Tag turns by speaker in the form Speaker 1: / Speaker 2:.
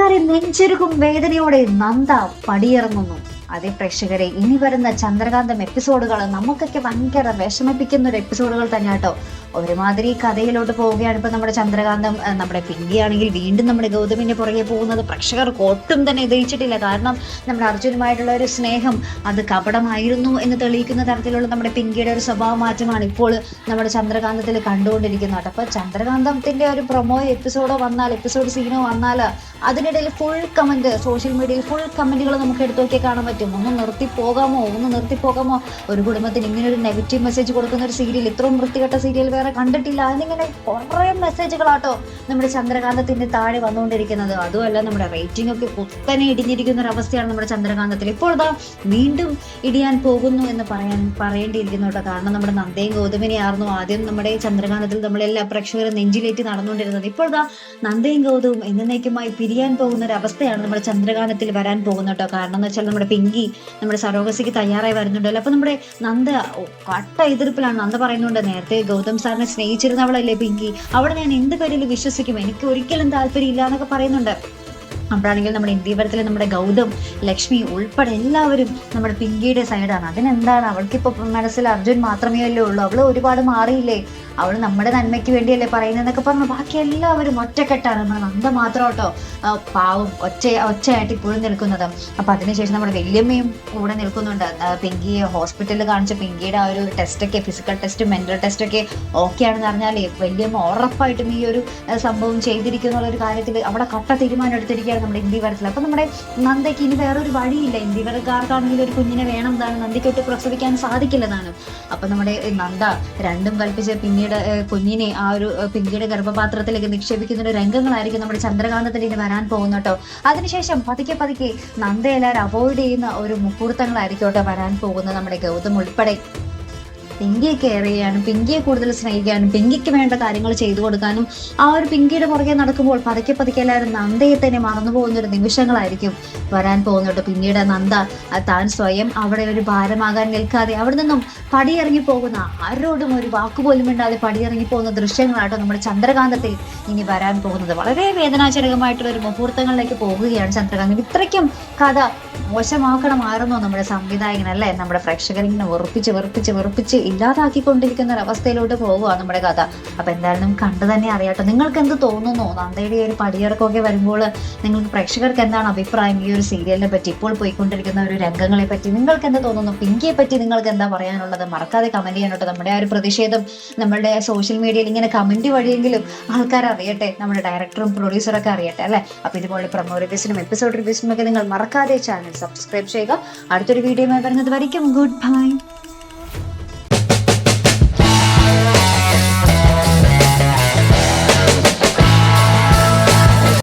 Speaker 1: നെഞ്ചുരുക്കും വേദനയോടെ നന്ദ പടിയിറങ്ങുന്നു. അതേ പ്രേക്ഷകരെ ഇനി വരുന്ന ചന്ദ്രകാന്തം എപ്പിസോഡുകൾ നമുക്കൊക്കെ ഭയങ്കര വിഷമിപ്പിക്കുന്ന ഒരു എപ്പിസോഡുകൾ തന്നെ കേട്ടോ ഒരുമാതിരി കഥയിലോട്ട് പോവുകയാണ് ഇപ്പൊ നമ്മുടെ ചന്ദ്രകാന്തം. നമ്മുടെ പിങ്കി ആണെങ്കിൽ വീണ്ടും നമ്മുടെ ഗൗതമിന്റെ പുറകെ പോകുന്നത്. പ്രേക്ഷകർക്ക് ഒട്ടും തന്നെ ദഹിച്ചിട്ടില്ല കാരണം നമ്മുടെ അർജുനുമായിട്ടുള്ള ഒരു സ്നേഹം അത് കപടമായിരുന്നു എന്ന് തെളിയിക്കുന്ന തരത്തിലുള്ള നമ്മുടെ പിങ്കിയുടെ ഒരു സ്വഭാവ മാറ്റമാണ് ഇപ്പോൾ നമ്മുടെ ചന്ദ്രകാന്തത്തിൽ കണ്ടുകൊണ്ടിരിക്കുന്നത്. അപ്പോൾ അപ്പൊ ചന്ദ്രകാന്തത്തിന്റെ ഒരു പ്രൊമോ എപ്പിസോഡോ വന്നാൽ എപ്പിസോഡ് സീനോ വന്നാൽ അതിനിടയിൽ ഫുൾ കമന്റ് സോഷ്യൽ മീഡിയയിൽ ഫുൾ കമന്റുകൾ നമുക്ക് എടുത്തു നോക്കിയാൽ കാണാൻ പറ്റും. ഒന്ന് നിർത്തി പോകാമോ? ഒന്ന് നിർത്തി പോകാമോ? ഒരു കുടുംബത്തിന് ഇങ്ങനെ ഒരു നെഗറ്റീവ് മെസ്സേജ് കൊടുക്കുന്ന ഒരു സീരിയൽ ഇത്രയും വൃത്തികെട്ട സീരിയൽ വേറെ കണ്ടിട്ടില്ല. അതിനിങ്ങനെ കുറേ മെസ്സേജുകളാട്ടോ നമ്മുടെ ചന്ദ്രകാന്തത്തിന്റെ താഴെ വന്നുകൊണ്ടിരിക്കുന്നത്. അതുമല്ല നമ്മുടെ റേറ്റിംഗ് ഒക്കെ കുത്തനെ ഇടിഞ്ഞിരിക്കുന്ന ഒരു അവസ്ഥയാണ് നമ്മുടെ ചന്ദ്രകാന്തത്തിൽ. ഇപ്പോൾ ഇതാ വീണ്ടും ഇടിയാൻ പോകുന്നു എന്ന് പറയാൻ പറയേണ്ടിയിരിക്കുന്നു കേട്ടോ കാരണം നമ്മുടെ നന്ദയും ഗൗതമിനെയായിരുന്നു ആദ്യം നമ്മുടെ ചന്ദ്രകാന്തത്തിൽ നമ്മളെല്ലാ പ്രേക്ഷകരും നെഞ്ചിലേറ്റ് നടന്നുകൊണ്ടിരുന്നത്. ഇപ്പോൾ ഇതാ നന്ദയും ഗൗതവും എന്നേക്കുമായി പിരിയാൻ പോകുന്ന ഒരു അവസ്ഥയാണ് നമ്മുടെ ചന്ദ്രകാന്തത്തിൽ വരാൻ പോകുന്നത് കേട്ടോ കാരണം എന്ന് വെച്ചാൽ നമ്മുടെ പിങ്കി നമ്മുടെ സരോഗസിക്ക് തയ്യാറായി വരുന്നുണ്ടല്ലോ. അപ്പൊ നമ്മുടെ നന്ദ കട്ട എതിർപ്പിലാണ്. നന്ദ പറയുന്നുണ്ട് നേരത്തെ ഗൗതം സാറിനെ സ്നേഹിച്ചിരുന്നവളല്ലേ പിങ്കി? അവിടെ ഞാൻ എന്ത് പേരിൽ വിശ്വസിക്കും? എനിക്ക് ഒരിക്കലും താല്പര്യം ഇല്ല എന്നൊക്കെ പറയുന്നുണ്ട്. അപ്പോഴാണെങ്കിൽ നമ്മുടെ ഇന്ത്യപരത്തിലെ നമ്മുടെ ഗൗതം ലക്ഷ്മി ഉൾപ്പെടെ എല്ലാവരും നമ്മുടെ പിങ്കിയുടെ സൈഡാണ് അതിനെന്താണ്? അവൾക്കിപ്പോൾ മനസ്സിൽ അർജുൻ മാത്രമേ അല്ലേ ഉള്ളൂ. അവൾ ഒരുപാട് മാറിയില്ലേ? അവൾ നമ്മുടെ നന്മയ്ക്ക് വേണ്ടിയല്ലേ പറയുന്നതെന്നൊക്കെ പറഞ്ഞു. ബാക്കി എല്ലാവരും ഒറ്റക്കെട്ടാണ്. നമ്മുടെ നന്ദ മാത്രം കേട്ടോ. പാവം ഒച്ച ഒച്ചയായിട്ട് ഇപ്പോഴും നിൽക്കുന്നത്. അപ്പൊ അതിനുശേഷം നമ്മുടെ വല്യമ്മയും കൂടെ നിൽക്കുന്നുണ്ട്. പിങ്കിയെ ഹോസ്പിറ്റലിൽ കാണിച്ച പിങ്കിയുടെ ആ ഒരു ടെസ്റ്റൊക്കെ ഫിസിക്കൽ ടെസ്റ്റ് മെന്റൽ ടെസ്റ്റൊക്കെ ഓക്കെ ആണെന്ന് പറഞ്ഞാൽ വല്യമ്മ ഉറപ്പായിട്ടും ഈ ഒരു സംഭവം ചെയ്തിരിക്കുന്ന ഒരു കാര്യത്തിൽ അവിടെ കട്ട തീരുമാനം എടുത്തിരിക്കുകയാണ് നമ്മുടെ ഇന്ത്യ വരത്തിൽ അപ്പൊ നമ്മുടെ നന്ദയ്ക്ക് ഇനി വേറൊരു വഴിയില്ല. ഇന്ത്യക്കാർക്കാണെങ്കിൽ ഒരു കുഞ്ഞിനെ വേണം എന്നാണ് നന്ദിക്ക് ഒട്ട് പ്രസവിക്കാൻ സാധിക്കില്ലെന്നാണ്. അപ്പൊ നമ്മുടെ നന്ദ രണ്ടും കൽപ്പിച്ച് പിന്നീട് കുഞ്ഞിനെ ആ ഒരു പിങ്കിയുടെ ഗർഭപാത്രത്തിലേക്ക് നിക്ഷേപിക്കുന്ന ഒരു രംഗങ്ങളായിരിക്കും നമ്മുടെ ചന്ദ്രകാന്തത്തിന് ഇനി വരാൻ പോകുന്നത് കേട്ടോ. അതിനുശേഷം പതുക്കെ പതുക്കെ നന്ദ എല്ലാവരും അവോയ്ഡ് ചെയ്യുന്ന ഒരു മുഹൂർത്തങ്ങളായിരിക്കും കേട്ടോ വരാൻ പോകുന്നത് നമ്മുടെ ഗൗതം ഉൾപ്പെടെ. പിങ്കിയെ കെയർ ചെയ്യാനും പിങ്കിയെ കൂടുതൽ സ്നേഹിക്കാനും പിങ്കിക്ക് വേണ്ട കാര്യങ്ങൾ ചെയ്തു കൊടുക്കാനും ആ ഒരു പിങ്കിയുടെ പുറകെ നടക്കുമ്പോൾ പതുക്കെ പതുക്കെ എല്ലാവരും നന്ദയെ തന്നെ മറന്നു പോകുന്നൊരു നിമിഷങ്ങളായിരിക്കും വരാൻ പോകുന്നുണ്ട് പിന്നീട് നന്ദ താൻ സ്വയം അവിടെ ഒരു ഭാരമാകാൻ നിൽക്കാതെ അവിടെ നിന്നും പടിയിറങ്ങി പോകുന്ന ആരോടും ഒരു വാക്കുപോലും ഇണ്ടാതെ പടിയിറങ്ങി പോകുന്ന ദൃശ്യങ്ങളാട്ടോ നമ്മുടെ ചന്ദ്രകാന്തത്തിൽ ഇനി വരാൻ പോകുന്നത്. വളരെ വേദനാജനകമായിട്ടുള്ള ഒരു മുഹൂർത്തങ്ങളിലേക്ക് പോകുകയാണ് ചന്ദ്രകാന്തം ഇത്രയ്ക്കും കഥ മോശമാക്കണമായിരുന്നോ നമ്മുടെ സംവിധായകൻ അല്ലേ? നമ്മുടെ പ്രേക്ഷകരിങ്ങനെ വെറുപ്പിച്ച് വെറുപ്പിച്ച് വെറുപ്പിച്ച് ഇല്ലാതാക്കിക്കൊണ്ടിരിക്കുന്ന ഒരു അവസ്ഥയിലോട്ട് പോകുക നമ്മുടെ കഥ. അപ്പൊ എന്തായാലും കണ്ടു തന്നെ അറിയാട്ടോ. നിങ്ങൾക്ക് എന്ത് തോന്നുന്നു? നന്ദയുടെ ഒരു പടിയിറക്കമൊക്കെ വരുമ്പോൾ നിങ്ങൾക്ക് പ്രേക്ഷകർക്ക് എന്താണ് അഭിപ്രായം? ഈ ഒരു സീരിയലിനെ പറ്റി ഇപ്പോൾ പോയിക്കൊണ്ടിരിക്കുന്ന ഒരു രംഗങ്ങളെ പറ്റി നിങ്ങൾക്ക് എന്ത് തോന്നുന്നു? പിങ്കിയെ പറ്റി നിങ്ങൾക്ക് എന്താ പറയാനുള്ളത്? മറക്കാതെ കമന്റ് ചെയ്യാനോട്ടോ നമ്മുടെ ആ ഒരു പ്രതിഷേധം നമ്മുടെ സോഷ്യൽ മീഡിയയിൽ ഇങ്ങനെ കമന്റ് വഴിയെങ്കിലും ആൾക്കാർ അറിയട്ടെ. നമ്മുടെ ഡയറക്ടറും പ്രൊഡ്യൂസറും ഒക്കെ അറിയട്ടെ അല്ലേ? അപ്പോൾ ഇതുപോലെ പ്രൊമോ റിവ്യൂസിനും എപ്പിസോഡ് റിവ്യൂസിനും ഒക്കെ നിങ്ങൾ മറക്കാതെ ചാനൽ സബ്സ്ക്രൈബ് ചെയ്യുക. അടുത്തൊരു വീഡിയോ വരുന്നത് വരയ്ക്കും. Good bye